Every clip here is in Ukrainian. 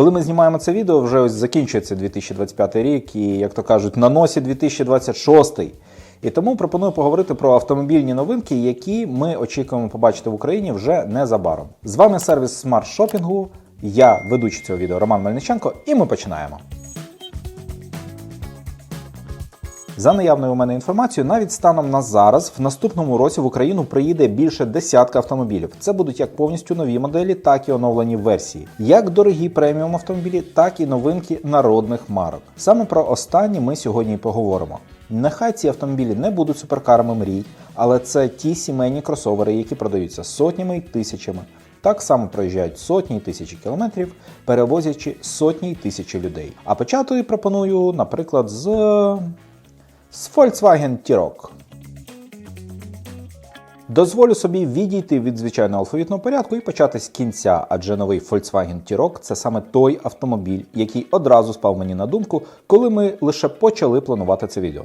Коли ми знімаємо це відео, вже ось закінчується 2025 рік, і, як то кажуть, на носі 2026. І тому пропоную поговорити про автомобільні новинки, які ми очікуємо побачити в Україні вже незабаром. З вами сервіс смарт шопінгу. Я ведучий цього відео Роман Мельниченко, і ми починаємо. За наявною у мене інформацією, навіть станом на зараз, в наступному році в Україну приїде більше десятка автомобілів. Це будуть як повністю нові моделі, так і оновлені версії, як дорогі преміум автомобілі, так і новинки народних марок. Саме про останні ми сьогодні і поговоримо. Нехай ці автомобілі не будуть суперкарами мрій, але це ті сімейні кросовери, які продаються сотнями й тисячами. Так само проїжджають сотні й тисячі кілометрів, перевозячи сотні й тисячі людей. А почати пропоную, наприклад, з з Volkswagen T-Roc. Дозволю собі відійти від звичайного алфавітного порядку і почати з кінця, адже новий Volkswagen T-Roc – це саме той автомобіль, який одразу спав мені на думку, коли ми лише почали планувати це відео.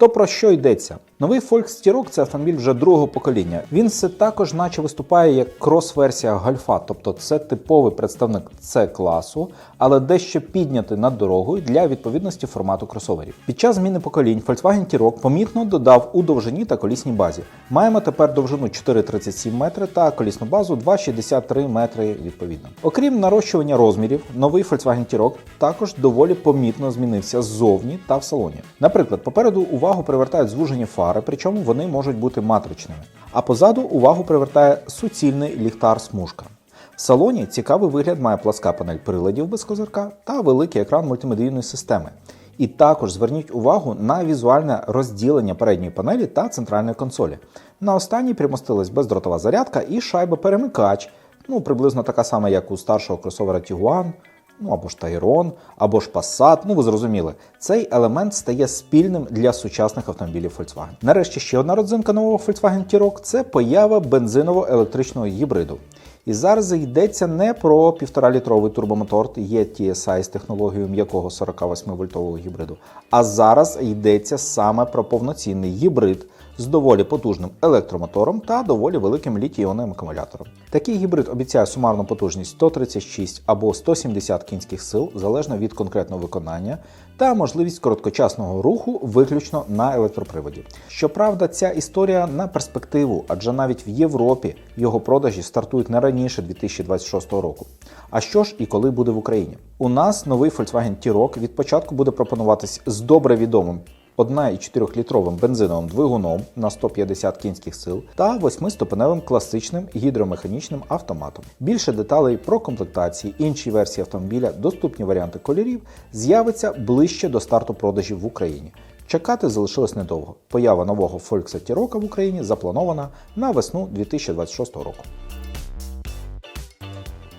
То про що йдеться? Новий Volks T-Roc – це автомобіль вже другого покоління. Він все також, наче виступає як крос-версія гольфа, тобто це типовий представник c класу, але дещо піднятий над дорогою для відповідності формату кросоверів. Під час зміни поколінь Volkswagen T-Roc помітно додав у довжині та колісній базі. Маємо тепер довжину 4,37 метри та колісну базу 2,63 метри відповідно. Окрім нарощування розмірів, новий Volkswagen T-Roc також доволі помітно змінився ззовні та в салоні. Наприклад, попереду увагу привертають звужені фари, причому вони можуть бути матричними. А позаду увагу привертає суцільний ліхтар-смужка. В салоні цікавий вигляд має пласка панель приладів без козирка та великий екран мультимедійної системи. І також зверніть увагу на візуальне розділення передньої панелі та центральної консолі. На останній примостилась бездротова зарядка і шайба-перемикач, ну приблизно така сама, як у старшого кросовера Tiguan, ну або ж Tayron, або ж Passat, ну ви зрозуміли. Цей елемент стає спільним для сучасних автомобілів Volkswagen. Нарешті ще одна родзинка нового Volkswagen T-Roc – це поява бензиново-електричного гібриду. І зараз йдеться не про 1,5-літровий турбомотор E-TSI з технологією м'якого 48-вольтового гібриду, а зараз йдеться саме про повноцінний гібрид з доволі потужним електромотором та доволі великим літій-іонним акумулятором. Такий гібрид обіцяє сумарну потужність 136 або 170 кінських сил залежно від конкретного виконання, та можливість короткочасного руху виключно на електроприводі. Щоправда, ця історія на перспективу, адже навіть в Європі його продажі стартують не раніше 2026 року. А що ж і коли буде в Україні? У нас новий Volkswagen T-Roc від початку буде пропонуватись з добре відомим 1,4-літровим бензиновим двигуном на 150 кінських сил та 8-ступеневим класичним гідромеханічним автоматом. Більше деталей про комплектації, інші версії автомобіля, доступні варіанти кольорів з'явиться ближче до старту продажів в Україні. Чекати залишилось недовго. Поява нового Volkswagen T-Roc в Україні запланована на весну 2026 року.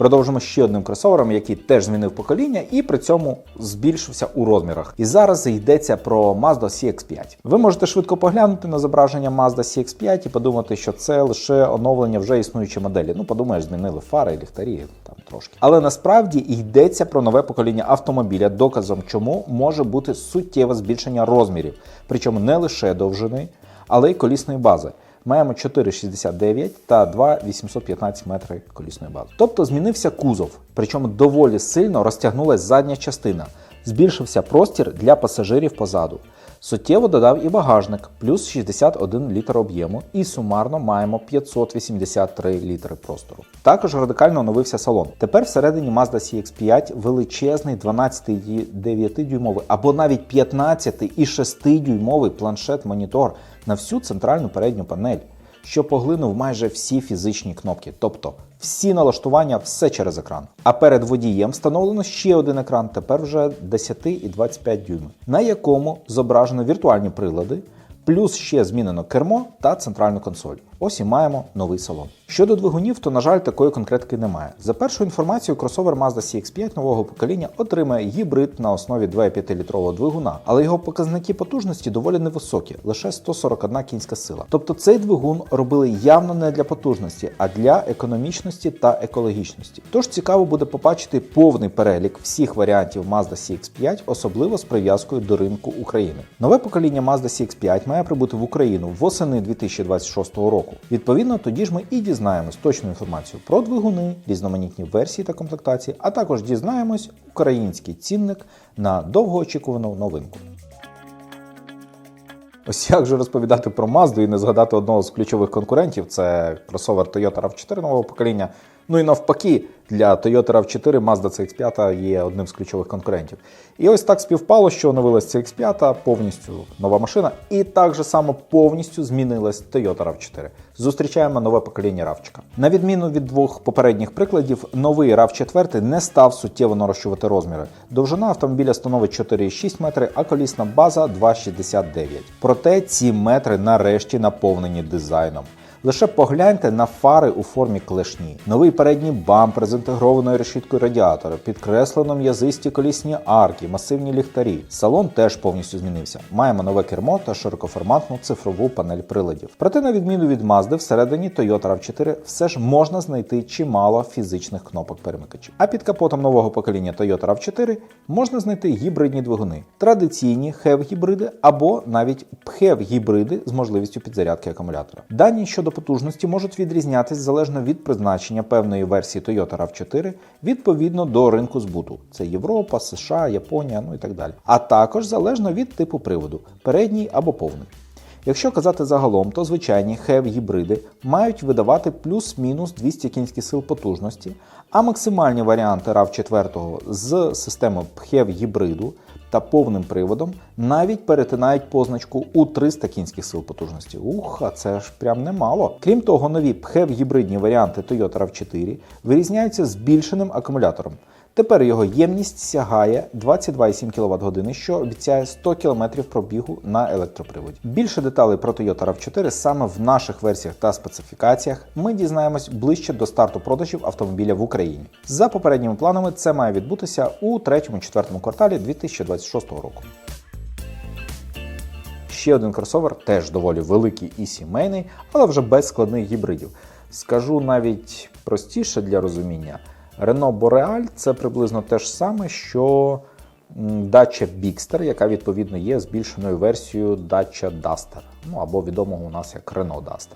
Продовжимо ще одним кросовером, який теж змінив покоління і при цьому збільшився у розмірах. І зараз йдеться про Mazda CX5. Ви можете швидко поглянути на зображення Mazda CX5 і подумати, що це лише оновлення вже існуючої моделі. Ну, подумаєш, змінили фари, ліхтарі там трошки. Але насправді йдеться про нове покоління автомобіля, доказом чому може бути суттєве збільшення розмірів, причому не лише довжини, але й колісної бази маємо 4,69 та 2,815 метри колісної бази. Тобто змінився кузов, причому доволі сильно розтягнулася задня частина, збільшився простір для пасажирів позаду. Суттєво додав і багажник, плюс 61 літр об'єму, і сумарно маємо 583 літри простору. Також радикально оновився салон. Тепер всередині Mazda CX5 величезний 12,9 або навіть 15 і 6-дюймовий планшет-монітор на всю центральну передню панель, що поглинув майже всі фізичні кнопки, тобто всі налаштування все через екран. А перед водієм встановлено ще один екран, тепер вже 10 і 25 дюймів, на якому зображено віртуальні прилади, плюс ще змінено кермо та центральну консоль. Ось і маємо новий салон. Щодо двигунів, то, на жаль, такої конкретики немає. За першою інформацією, кросовер Mazda CX5 нового покоління отримає гібрид на основі 2,5-літрового двигуна, але його показники потужності доволі невисокі, лише 141 кінська сила. Тобто цей двигун робили явно не для потужності, а для економічності та екологічності. Тож цікаво буде побачити повний перелік всіх варіантів Mazda CX5, особливо з прив'язкою до ринку України. Нове покоління Mazda CX5 має прибути в Україну восени 2026 року. Року. Відповідно, тоді ж ми і дізнаємось точну інформацію про двигуни, різноманітні версії та комплектації, а також дізнаємось український цінник на довгоочікувану новинку. Ось як же розповідати про Мазду і не згадати одного з ключових конкурентів це кросовер Toyota RAV4 нового покоління. Ну і навпаки, для Toyota RAV4 Mazda CX5 є одним з ключових конкурентів. І ось так співпало, що оновилась CX5, повністю нова машина, і так же само повністю змінилась Toyota RAV4. Зустрічаємо нове покоління RAV4. На відміну від двох попередніх прикладів, новий RAV4 не став суттєво нарощувати розміри. Довжина автомобіля становить 4,6 метри, а колісна база 2,69. Проте ці метри нарешті наповнені дизайном. Лише погляньте на фари у формі клешні, новий передній бампер з інтегрованою решіткою радіатора, підкреслено м'язисті колісні арки, масивні ліхтарі. Салон теж повністю змінився. Маємо нове кермо та широкоформатну цифрову панель приладів. Проте, на відміну від Mazda, всередині Toyota RAV4 все ж можна знайти чимало фізичних кнопок перемикачів. А під капотом нового покоління Toyota RAV4 можна знайти гібридні двигуни, традиційні HEV-гібриди або навіть PHEV-гібриди з можливістю підзарядки акумулятора. Дані щодо потужності можуть відрізнятись залежно від призначення певної версії Toyota RAV4 відповідно до ринку збуту. Це Європа, США, Японія, ну і так далі. А також залежно від типу приводу передній або повний. Якщо казати загалом, то звичайні хев-гібриди мають видавати плюс-мінус 200 кінських сил потужності, а максимальні варіанти RAV4 з системою пхев-гібриду та повним приводом навіть перетинають позначку у 300 кінських сил потужності. Ух, а це ж прям немало. Крім того, нові пхев-гібридні варіанти Toyota RAV4 вирізняються збільшеним акумулятором. Тепер його ємність сягає 22,7 кВт години, що обіцяє 100 км пробігу на електроприводі. Більше деталей про Toyota RAV4 саме в наших версіях та специфікаціях ми дізнаємось ближче до старту продажів автомобіля в Україні. За попередніми планами це має відбутися у 3-4 кварталі 2026 року. Ще один кросовер, теж доволі великий і сімейний, але вже без складних гібридів. Скажу навіть простіше для розуміння. Renault Boreal це приблизно те ж саме, що Dacia Bigster, яка відповідно є збільшеною версією Dacia Duster, ну або відомого у нас як Renault Duster.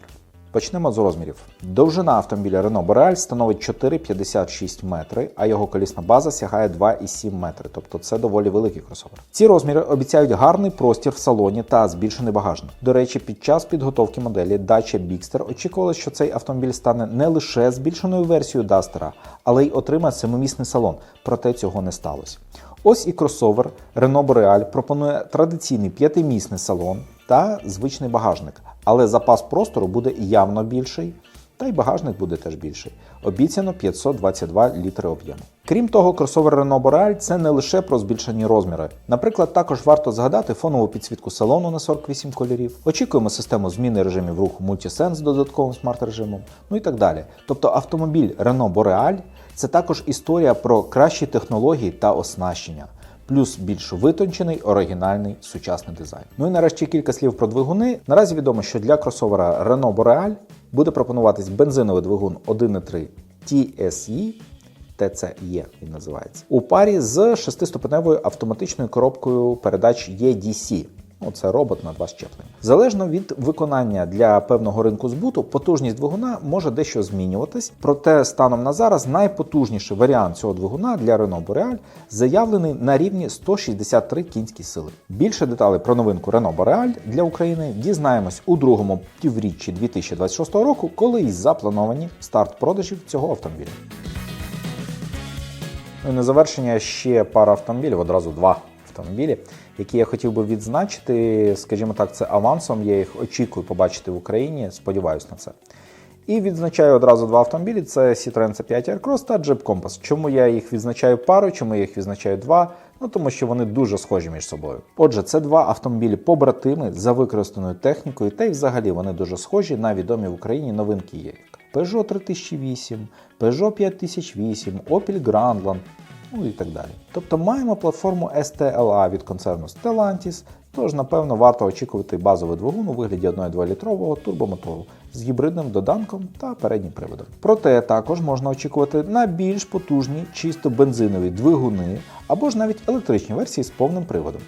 Почнемо з розмірів. Довжина автомобіля Renault Boreal становить 4,56 метри, а його колісна база сягає 2,7 метри, тобто це доволі великий кросовер. Ці розміри обіцяють гарний простір в салоні та збільшений багажник. До речі, під час підготовки моделі Dacia Bigster очікували, що цей автомобіль стане не лише збільшеною версією Duster, але й отримає семимісний салон, проте цього не сталося. Ось і кросовер Renault Boreal пропонує традиційний п'ятимісний салон та звичний багажник, але запас простору буде явно більший, та й багажник буде теж більший. Обіцяно 522 літри об'єму. Крім того, кросовер Renault Boreal – це не лише про збільшені розміри. Наприклад, також варто згадати фонову підсвітку салону на 48 кольорів. Очікуємо систему зміни режимів руху Multisense з додатковим смарт-режимом, ну і так далі. Тобто автомобіль Renault Boreal – це також історія про кращі технології та оснащення. Плюс більш витончений, оригінальний сучасний дизайн. Ну і нарешті кілька слів про двигуни. Наразі відомо, що для кросовера Renault Boreal буде пропонуватись бензиновий двигун 1.3 TSE, TCE він називається, у парі з шестиступеневою автоматичною коробкою передач EDC. Ну, це робот на два щеплення. Залежно від виконання для певного ринку збуту, потужність двигуна може дещо змінюватись. Проте станом на зараз найпотужніший варіант цього двигуна для Renault Boreal заявлений на рівні 163 кінські сили. Більше деталей про новинку Renault Boreal для України дізнаємось у другому півріччі 2026 року, коли й заплановані старт продажів цього автомобіля. Ну і на завершення ще пара автомобілів, одразу два автомобілі, які я хотів би відзначити, скажімо так, це авансом. Я їх очікую побачити в Україні, сподіваюся на це. І відзначаю одразу два автомобілі: це Citroen C5 Aircross та Jeep Compass. Чому я їх відзначаю пару, чому я їх відзначаю два? Ну тому що вони дуже схожі між собою. Отже, це два автомобілі побратими за використаною технікою, та й взагалі вони дуже схожі на відомі в Україні новинки є. Peugeot 3008, Peugeot 5008, Opel Grandland, ну і так далі. Тобто маємо платформу STLA від концерну Stellantis, тож, напевно, варто очікувати базовий двигун у вигляді 1,2-літрового турбомотору з гібридним доданком та переднім приводом. Проте також можна очікувати на більш потужні чисто бензинові двигуни або ж навіть електричні версії з повним приводом.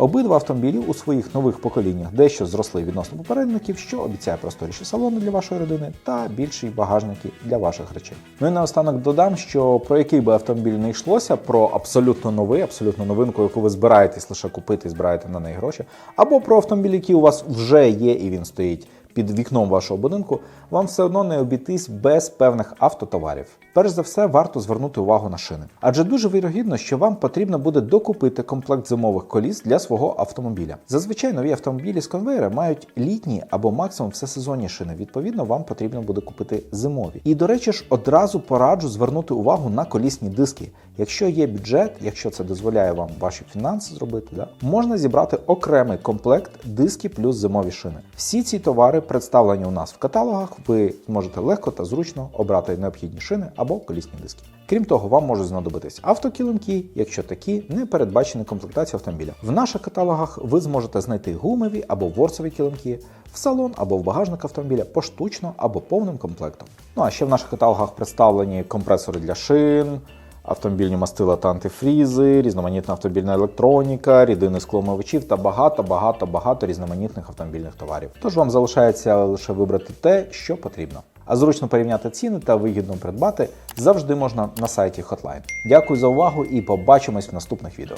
Обидва автомобілі у своїх нових поколіннях дещо зросли відносно попередників, що обіцяє просторіші салони для вашої родини та більші багажники для ваших речей. Ну і наостанок додам, що про який би автомобіль не йшлося, про абсолютно новий, абсолютно новинку, яку ви збираєтесь лише купити і збираєте на неї гроші, або про автомобіль, який у вас вже є і він стоїть під вікном вашого будинку, вам все одно не обійтись без певних автотоварів. Перш за все, варто звернути увагу на шини, адже дуже вірогідно, що вам потрібно буде докупити комплект зимових коліс для свого автомобіля. Зазвичай нові автомобілі з конвейера мають літні або максимум всесезонні шини. Відповідно, вам потрібно буде купити зимові. І до речі ж, одразу пораджу звернути увагу на колісні диски. Якщо є бюджет, якщо це дозволяє вам ваші фінанси зробити, да, можна зібрати окремий комплект диски плюс зимові шини. Всі ці товари представлені у нас в каталогах. Ви зможете легко та зручно обрати необхідні шини або колісні диски. Крім того, вам можуть знадобитись автокилимки, якщо такі не передбачені комплектації автомобіля. В наших каталогах ви зможете знайти гумові або ворсові килимки в салон або в багажник автомобіля поштучно або повним комплектом. Ну а ще в наших каталогах представлені компресори для шин. Автомобільні мастила та антифрізи, різноманітна автомобільна електроніка, рідини скломовичів та багато, багато, багато різноманітних автомобільних товарів. Тож вам залишається лише вибрати те, що потрібно. А зручно порівняти ціни та вигідно придбати завжди можна на сайті Hotline. Дякую за увагу і побачимось в наступних відео.